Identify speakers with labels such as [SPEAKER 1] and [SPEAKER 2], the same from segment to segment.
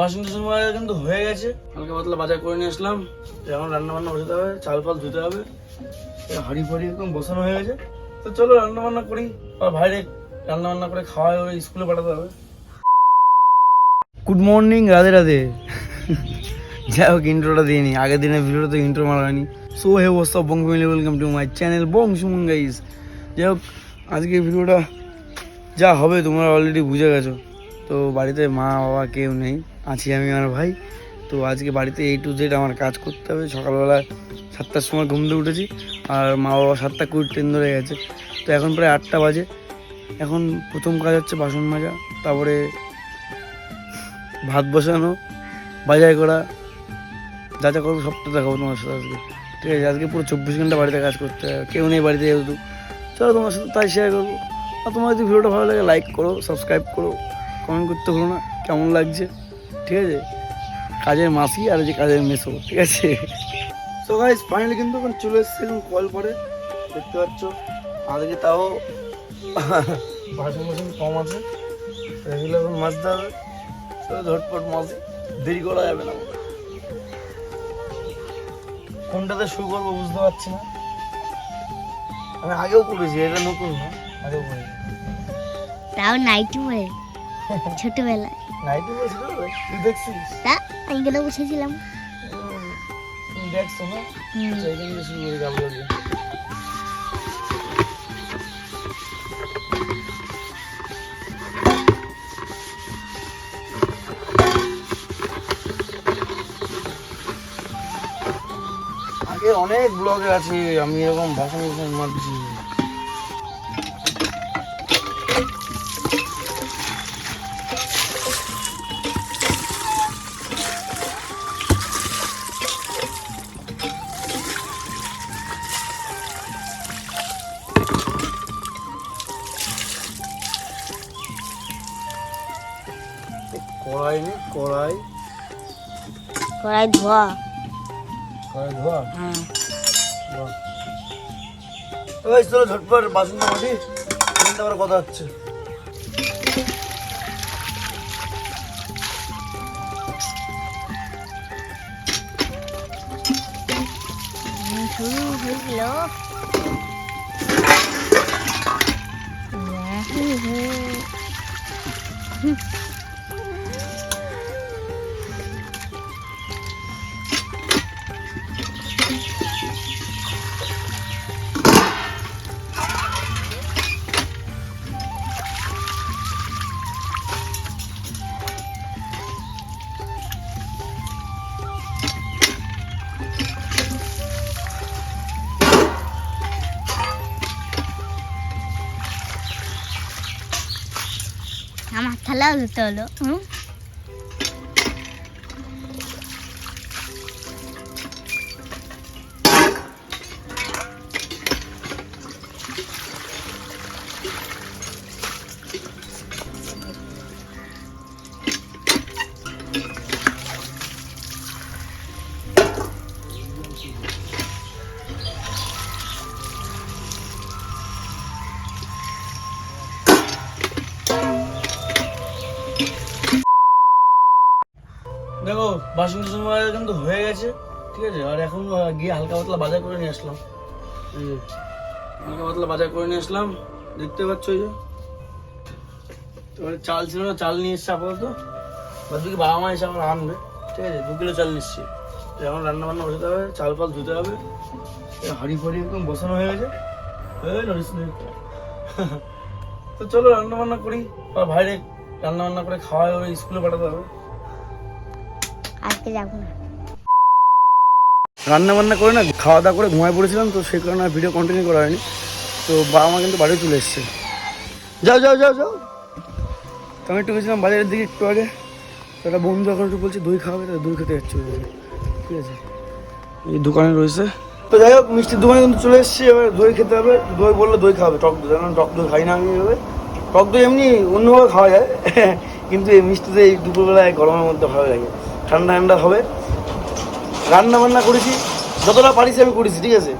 [SPEAKER 1] বাসন টাসন মাজা কিন্তু হয়ে গেছে। হালকা পাতলা বাজার করে নিয়ে আসলাম। এখন রান্না বান্না বসাতে হবে, চাল ফাল ধুতে হবে। হাঁড়ি ফাড়ি একদম বসানো হয়ে গেছে। তো চলো রান্না বান্না করি। আর ভাইরে রান্না বান্না করে খাওয়াই ওই স্কুলে পাঠাতে হবে। Good morning Radhe Radhe. যাই হোক ইন্ট্রোটা দিয়ে আগের দিনের ভিডিওটা তো ইন্ট্রো মারা হয়নি। So hey what's up bong family welcome to my channel Bong Suman guys যাই হোক, আজকে ভিডিওটা যা হবে, তোমরা অলরেডি বুঝে গেছো। তো বাড়িতে মা, বাবা কেউ নেই। আছি আমি আমার ভাই। তো আজকে বাড়িতে এই টু জেড আমার কাজ করতে হবে। সকালবেলা সাতটার সময় ঘুম থেকে উঠেছি আর মা বাবা সাতটা কুড়ি ট্রেন ধরে গেছে। তো এখন প্রায় আটটা বাজে। এখন প্রথম কাজ হচ্ছে বাসন মাজা, তারপরে ভাত বসানো, বাজার করা। যা যা করব সবটা দেখাবো তোমার সাথে আজকে। ঠিক আছে, আজকে পুরো চব্বিশ ঘণ্টা বাড়িতে কাজ করতে হবে। কেউ নেই বাড়িতে যেহেতু। চলো তোমার সাথে তাই শেয়ার করব। আর তোমার যদি ভিডিওটা ভালো লাগে লাইক করো সাবস্ক্রাইব করো। কমেন্ট করতে হলো না। কেমন লাগছে? ঠিক আছে? কাজের মাসি আর যে কাজের মেসো ঠিক আছে? তো গাইজ ফাইনালি কিন্তু এখন চলে এসছে এখন কল পরে দেখতে পাচ্ছ? আজকে তাও বাসন বাসন কম আছে এগুলো এখন মাজতে হবে। ঝটপট মাঝে দেরি করা যাবে না। কোনটাতে শুরু করব বুঝতে পারছি না। আমি আগেও করেছি এটা নতুন না আগেও করেছি।
[SPEAKER 2] তাও নাইটি পরে ছোটবেলায়।
[SPEAKER 1] নাইটি বলছিল তুই দেখছিস?
[SPEAKER 2] তা আমি কেন বসেছিলাম?
[SPEAKER 1] উম, তুই দেখছ না সেইখান থেকে শুরু করি গাবলাকে আগে অনেক ব্লগে আছে আমি এরকম ভাষণ ভাষণ মারছি। কড়াই
[SPEAKER 2] ধোয়া
[SPEAKER 1] কড়াই ধোয়া
[SPEAKER 2] হ্যাঁ
[SPEAKER 1] বাহ। ওই চলো ঝটপট বাসন মাটি তিনটা আবার কথা হচ্ছে
[SPEAKER 2] হুম, শুরু হয়ে গেল আমার থালাও ধুতে হলো
[SPEAKER 1] দেখো, বাসন টাসন কিন্তু হয়ে গেছে, ঠিক আছে? আর এখন গিয়ে হালকা পাতলা বাজার করে নিয়ে আসলাম। হালকা পাতলা বাজার করে নিয়ে আসলাম। দেখতে পাচ্ছ এই যে? তোমার চাল ছিল না, চাল নিয়ে এসছে আপাতত। বাদ বাকি বাবা মা এসে আমার আনবে, ঠিক আছে? দু কিলো চাল নিচ্ছি। এখন রান্না বান্না বসাতে হবে, চাল ফাল ধুতে হবে। হাঁড়ি ফাড়ি একদম বসানো হয়ে গেছে। তো চলো রান্না বান্না করি। আর ভাইরে রান্না বান্না করে খাওয়াই ওই স্কুলে পাঠাতে হবে।
[SPEAKER 2] আজকে যাব না।
[SPEAKER 1] রান্না বান্না করে না খাওয়া দাওয়া করে ঘুমায় পড়েছিলাম তো সেই কারণে আর ভিডিও কন্টিনিউ করা হয়নি। তো বাবা মা কিন্তু বাড়ি চলে এসছে। যাও যাও যাও যাও। তো আমি একটু গেছিলাম বাজারের দিকে একটু আগে। তো একটা বন্ধু এখন একটু বলছে দই খাওয়াবে তো দই খেতে যাচ্ছে ঠিক আছে। এই দোকানে রয়েছে। তো যাই হোক মিষ্টির দোকানে কিন্তু চলে এসেছি এবার দই খেতে হবে। দই বললে দই খাবে টক দই। কারণ টক দই খাই না আমি এভাবে। টক দই এমনি অন্যভাবে খাওয়া যায়। কিন্তু এই মিষ্টিতে এই দুপুরবেলায় গরমের মধ্যে ভালো লাগে। ঠান্ডা ঠান্ডা হবে। রান্না বান্না করেছি, যতটা পারিছি আমি করেছি, ঠিক আছে?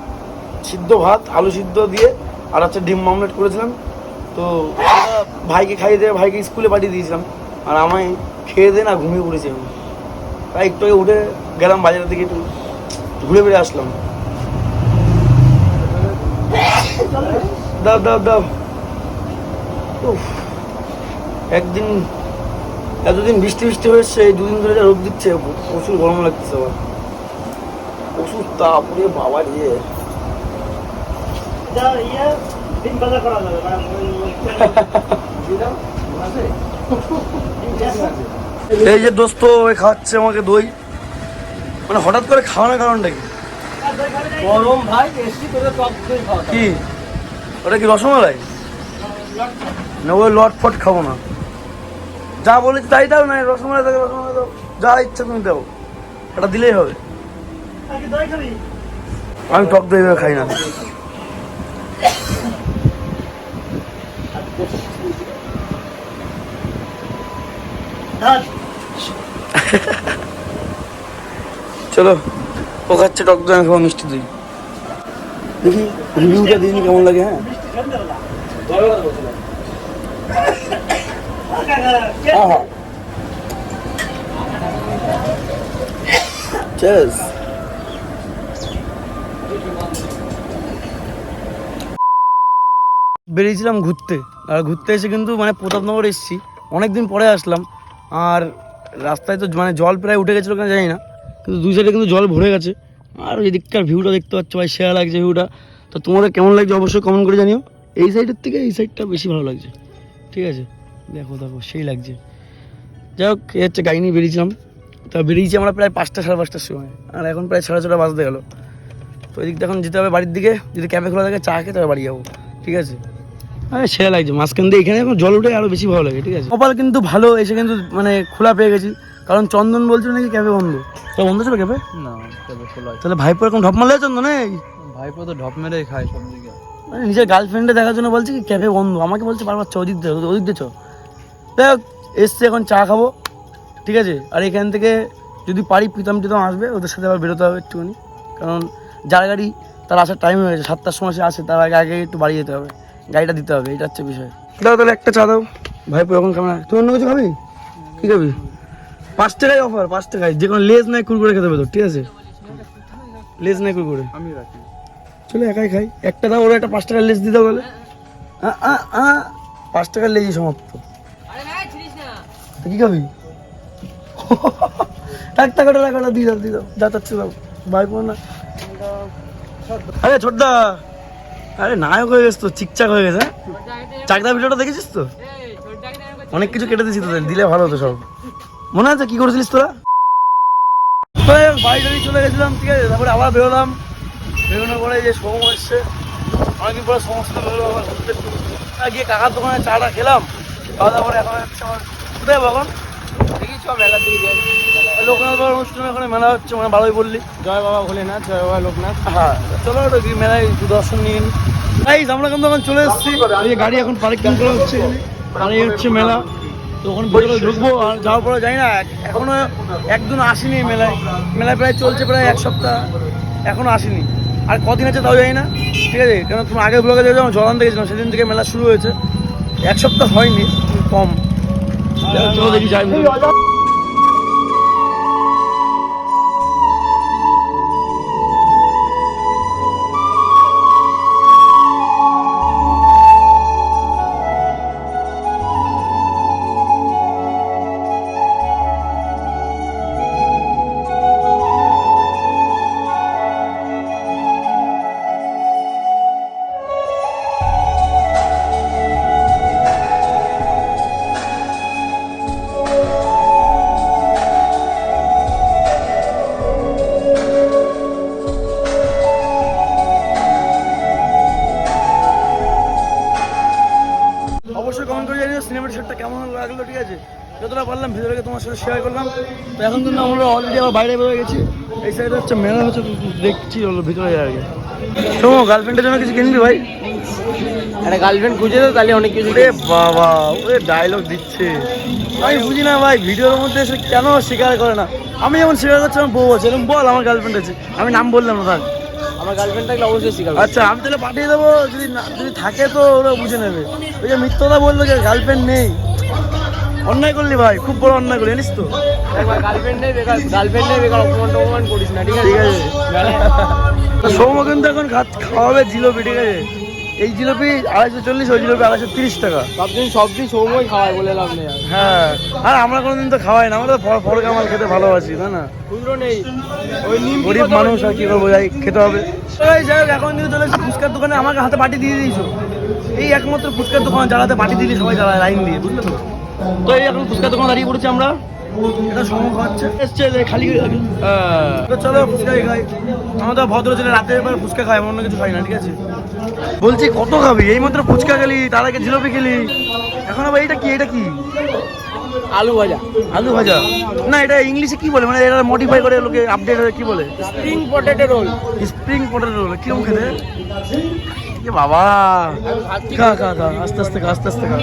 [SPEAKER 1] সিদ্ধ ভাত, আলু সিদ্ধ দিয়ে, আর হচ্ছে ডিম মামলেট করেছিলাম। তো ভাইকে খাইয়ে দিয়ে, ভাইকে স্কুলে পাঠিয়ে দিয়েছিলাম। আর আমায় খেয়ে দিয়ে না ঘুমিয়ে পড়েছি আমি। তাই একটু উঠে গেলাম বাজারের দিকে, একটু ঘুরে ফিরে আসলাম। দাও দাও দাও। একদিন এতদিন বৃষ্টি বৃষ্টি হয়েছে এই দুদিন ধরে যা রোদ দিচ্ছে প্রচুর গরম লাগতেছে আবার। প্রচুর তাপ ওরে বাবা রে। এই যে দোস্ত খাওয়াচ্ছে আমাকে দই। মানে হঠাৎ করে খাওয়ানোর কারণটা কি?
[SPEAKER 3] গরম ভাই এসি তোদের টক দই খাওয়া
[SPEAKER 1] কি? ওটা কি রসমালাই? না ওই লট ফট খাব না। যা বলেছি তাই দাও না, রসমালাই থাকে রসমালাই দাও, যা ইচ্ছা তুমি দাও। এটা দিলেই হবে। আমি টক দই খাই না। চলো, ও খাচ্ছে টক দই খাব মিষ্টি দই। দেখি রিভিউটা দিন কেমন লাগে হ্যাঁ? আহা। Cheers. বেরিয়েছিলাম ঘুরতে। আর ঘুরতে এসে কিন্তু মানে প্রতাপনগর এসেছি। অনেকদিন পরে আসলাম। আর রাস্তায় তো মানে জল প্রায় উঠে গেছিল কেন জানি না। কিন্তু দুই সাইডে কিন্তু জল ভরে গেছে। আর ওই দিককার ভিউটা দেখতে পাচ্ছ ভাই, সেরা লাগছে ভিউটা। তো তোমাদের কেমন লাগছে অবশ্যই কমেন্ট করে জানিও। এই সাইডের থেকে এই সাইডটা বেশি ভালো লাগছে। ঠিক আছে? দেখো দেখো সেই লাগছে। যাই হোক এই হচ্ছে গাড়ি নিয়ে বেরিয়েছিলাম। তা বেরিয়েছি আমরা প্রায় পাঁচটা সাড়ে পাঁচটার সময়। আর এখন প্রায় সাড়ে ছটা বাজতে গেলো। তো দিকটা এখন যেতে হবে বাড়ির দিকে। যদি ক্যাফে খোলা থাকে চা খেতে হবে বাড়ি যাব। ঠিক আছে? আরে সেরা লাগছে। মাঝখান দিয়ে এখানে এখন জল উঠে আরও বেশি ভালো লাগে ঠিক আছে? কপাল কিন্তু ভালো এসে কিন্তু মানে খোলা পেয়ে গেছি। কারণ চন্দন বলছিল নাকি ক্যাফে বন্ধ? তো বন্ধ ছিল ক্যাফে?
[SPEAKER 3] না তবে খোলা
[SPEAKER 1] তাহলে ভাইপো এখন ঢপ মারলে চন্দন এই?
[SPEAKER 3] ভাইপো তো ঢপ মেরে খায় সব দিকে।
[SPEAKER 1] নিজের গার্লফ্রেন্ডে দেখার জন্য বলছে কি ক্যাফে বন্ধ। আমাকে বলছে বারবার চ ওদিক দিয়ে ওদিক দিয়ে দেখ এসছে এখন চা খাব ঠিক আছে? আর এখান থেকে যদি পারি প্রীতম টিতম আসবে ওদের সাথে আবার বেরোতে হবে একটুখানি। কারণ যার গাড়ি তার আসার টাইম হয়ে গেছে সাতটার সময় সে আসে তার আগে আগে একটু বাড়ি যেতে হবে। গাড়িটা দিতে হবে এটা হচ্ছে বিষয়। দাও তাহলে একটা চা দাও। ভাইপো এখন কেমন তুই অন্য কিছু খাবি? কি খাবি? পাঁচ টাকায় অফার পাঁচ টাকায় যে কোনো লেজ নাই কুরকুরে খেতে হবে তোর ঠিক আছে? লেজ নাই কুরকুরে
[SPEAKER 3] আমি রাখি।
[SPEAKER 1] চলো একাই খাই। একটা দাও ওরা একটা পাঁচ টাকার লেস দিতে বলে আ, পাঁচ টাকার লেজই সমাপ্ত। তো কি খাবি? এক টাকাটা টাকাটা দিয়ে দাও দিয়ে দাও। যা দাও। ভাই বোন না। আরে ছোটদা, আরে নায়ক হয়ে গেছে তো, চিকচাক হয়ে গেছে হ্যাঁ? চাকদা ভিডিওটা দেখেছিস তো? অনেক কিছু কেটে দিয়েছি তোদের, দিলে ভালো হতো সব। মনে আছে কি করেছিলিস তোরা? বাড়ি চলে গেছিলাম, ঠিক আছে? তারপরে আবার বেরোলাম। বেরোনোর পরে যে সোম এসছে, অনেকদিন পরে সমস্ত বেরোলো আবার গিয়ে কাকার দোকানে চাটা খেলাম। খাওয়া দাওয়া করে এখন হচ্ছে কোথায় এখন।
[SPEAKER 3] দেখি চ মেলার দিকে যাই।
[SPEAKER 1] লোকনাথ বাবার অনুষ্ঠান ওখানে মেলা হচ্ছে মানে ভালোই বললি
[SPEAKER 3] জয় বাবা ভোলেনাথ জয় বাবা লোকনাথ।
[SPEAKER 1] হ্যাঁ চলো ওটা মেলায় দর্শন আমরা কিন্তু এখন চলে এসেছি। এই গাড়ি এখন পার্কিং করা হচ্ছে। আর এই হচ্ছে মেলা। তো ওখানে ভিতরে ঢুকবো আর যাওয়ার পরে যাই না এখনও একদিন আসেনি মেলায়। মেলায় প্রায় চলছে প্রায় এক সপ্তাহ। এখনও আসেনি। আর কদিন আছে তাও যাই না। ঠিক আছে? কেন তুমি আগে ব্লগে যখন জলান দেখেছিলাম সেদিন থেকে মেলা শুরু হয়েছে। এক সপ্তাহ হয়নি কম। চলো দেখি যাই ভিতরে। অবশ্যই করে জানিও সিনেমাটি শার্টটা কেমন লাগল ঠিক আছে? যতটা পারলাম ভিতরে তোমার সাথে শেয়ার করলাম। তো এখন কিন্তু আমরা অলরেডি আবার বাইরে বেরোয় গেছি। এই সাইডে হচ্ছে মেলা হচ্ছে দেখছি হলো ভিতরে আর কি শোনো গার্লফ্রেন্ডের জন্য কিছু কিনবি ভাই?
[SPEAKER 3] একটা গার্লফ্রেন্ড খুঁজে দাও তাহলে অনেক কিছু
[SPEAKER 1] ওরে বাবা ওরে ডায়লগ দিচ্ছে। আমি বুঝি না ভাই ভিডিওর মধ্যে এসে কেন স্বীকার করে না? আমি যেমন স্বীকার করছি আমার বউ আছে এরকম বল আমার গার্লফ্রেন্ড আছে। আমি নাম বললাম না থাক।
[SPEAKER 3] আমার গার্লফ্রেন্ড থাকলে অবশ্যই শিখাবো।
[SPEAKER 1] আচ্ছা আমি তাহলে পাঠিয়ে দেবো যদি না যদি থাকে তো ওরা বুঝে নেবে। ওই যে মিথ্যতা বলল যে গার্লফ্রেন্ড নেই। অন্যায় করলি ভাই খুব বড় অন্যায় করলি জানিস তো?
[SPEAKER 3] গার্লফ্রেন্ড নেই বেকার গার্লফ্রেন্ড নেই বেকার অপমান টপমান করিস না ঠিক আছে?
[SPEAKER 1] ঠিক আছে। তো সৌম কিন্তু এখন খাওয়াবে জিলিপি ঠিক আছে? এই জিলিপি আড়াইশো চল্লিশ ওই জিলিপি আড়াইশো তিরিশ টাকা।
[SPEAKER 3] সবদিন সবদিন সময় খাওয়ায় বলে লাভ নেই আর।
[SPEAKER 1] হ্যাঁ আর আমরা কোনোদিন তো খাওয়াই না আমরা তো ফল- ফল কামাল খেতে ভালোবাসি তাই না?
[SPEAKER 3] খুচরো নেই। ওই নিম
[SPEAKER 1] গরিব মানুষ আর কি করব যাই খেতে হবে। এই যাই হোক, এখন কিন্তু চলে এসেছি ফুচকার দোকানে আমাকে হাতে পাটি দিয়ে দিয়েছ। এই একমাত্র ফুচকার দোকান জ্বালাতে পাটি দিলে সবাই জ্বালায় লাইন দিয়ে বুঝলে তো? তো এই এখন ফুচকার দোকান দাঁড়িয়ে পড়েছি আমরা। এটা সময় খাচ্ছে এসছে খালি হয়ে চলো ফুচকা খাই। আমরা তো ভদ্র ছেলে রাতে এবার ফুচকা খাই অন্য কিছু খাই না ঠিক আছে? বলছি কত খাবি? এই মাত্র ফুচকা খেলি তার আগে জিলাপি খেলি। এখন আবার এটা কি এটা কি?
[SPEAKER 3] আলু ভাজা।
[SPEAKER 1] আলু ভাজা? না এটা ইংলিশে কি বলে? মানে এটা মডিফাই করে লোকে আপডেট কি বলে?
[SPEAKER 3] Spring potato roll
[SPEAKER 1] spring potato roll কীরকম খেতে? এ বাবা। খা খা খা আস্তে আস্তে খা আস্তে আস্তে খা।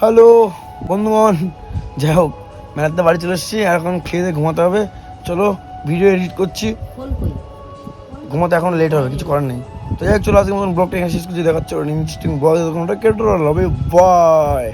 [SPEAKER 1] হ্যালো বন্ধুগণ। যাই হোক, মেলাতে বাড়ি চলে এসেছি, আর এখন খেয়ে দিয়ে ঘুমাতে হবে। চলো ভিডিও এডিট করছি। ঘুমাতে এখন লেট হবে, কিছু করার নেই। তো যাই হোক, চলো আজকে মতন ব্লগটা এখানে শেষ করছি, দেখাচ্ছে ইন্টারেস্টিং কোনটা কেটে হবে বাই